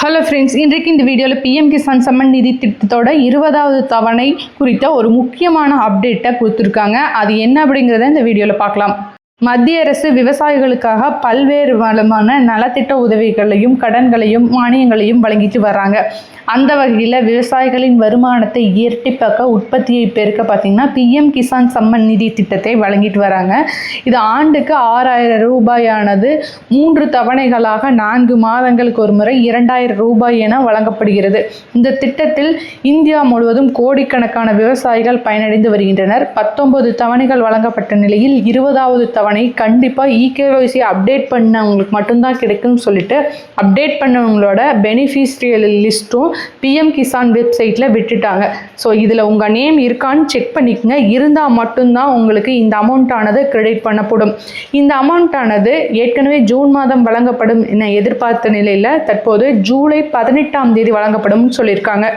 Hello friends இன்றைக்கு இந்த வீடியோவில் பிஎம் கிசான் சம்மன் நிதி திட்டத்தோட இருபதாவது தவணை குறித்த ஒரு முக்கியமான அப்டேட்டை கொடுத்துருக்காங்க. அது என்ன அப்படிங்கிறத இந்த வீடியோவில் பார்க்கலாம். மத்திய அரசு விவசாயிகளுக்காக பல்வேறு வளமான நலத்திட்ட உதவிகளையும் கடன்களையும் மானியங்களையும் வழங்கிட்டு வர்றாங்க. அந்த வகையில் விவசாயிகளின் வருமானத்தை இரட்டிப்பாக்க உற்பத்தியை பெருக்க பார்த்திங்கன்னா பிஎம் கிசான் சம்மன் நிதி திட்டத்தை வழங்கிட்டு வராங்க. இது ஆண்டுக்கு ஆறாயிரம் ரூபாயானது. மூன்று தவணைகளாக நான்கு மாதங்களுக்கு ஒரு முறை இரண்டாயிரம் ரூபாய் என வழங்கப்படுகிறது. இந்த திட்டத்தில் இந்தியா முழுவதும் கோடிக்கணக்கான விவசாயிகள் பயனடைந்து வருகின்றனர். பத்தொன்பது தவணைகள் வழங்கப்பட்ட நிலையில் இருபதாவது தவணை கண்டிப்பாக இகேஒய்சி அப்டேட் பண்ணவங்களுக்கு மட்டும்தான் கிடைக்கும்னு சொல்லிட்டு அப்டேட் பண்ணவங்களோட பெனிஃபிஷியல் லிஸ்ட்டும் பிஎம் கிசான் வெப்சைட்டில் விட்டுட்டாங்க. ஸோ இதில் உங்கள் நேம் இருக்கான்னு செக் பண்ணிக்கங்க. இருந்தால் மட்டும்தான் உங்களுக்கு இந்த அமௌண்ட் ஆனது கிரெடிட் பண்ணப்படும். இந்த அமௌண்ட் ஆனது ஏற்கனவே ஜூன் மாதம் வழங்கப்படும் என எதிர்பார்த்த நிலையில் தற்போது ஜூலை பதினெட்டாம் தேதி வழங்கப்படும் சொல்லியிருக்காங்க.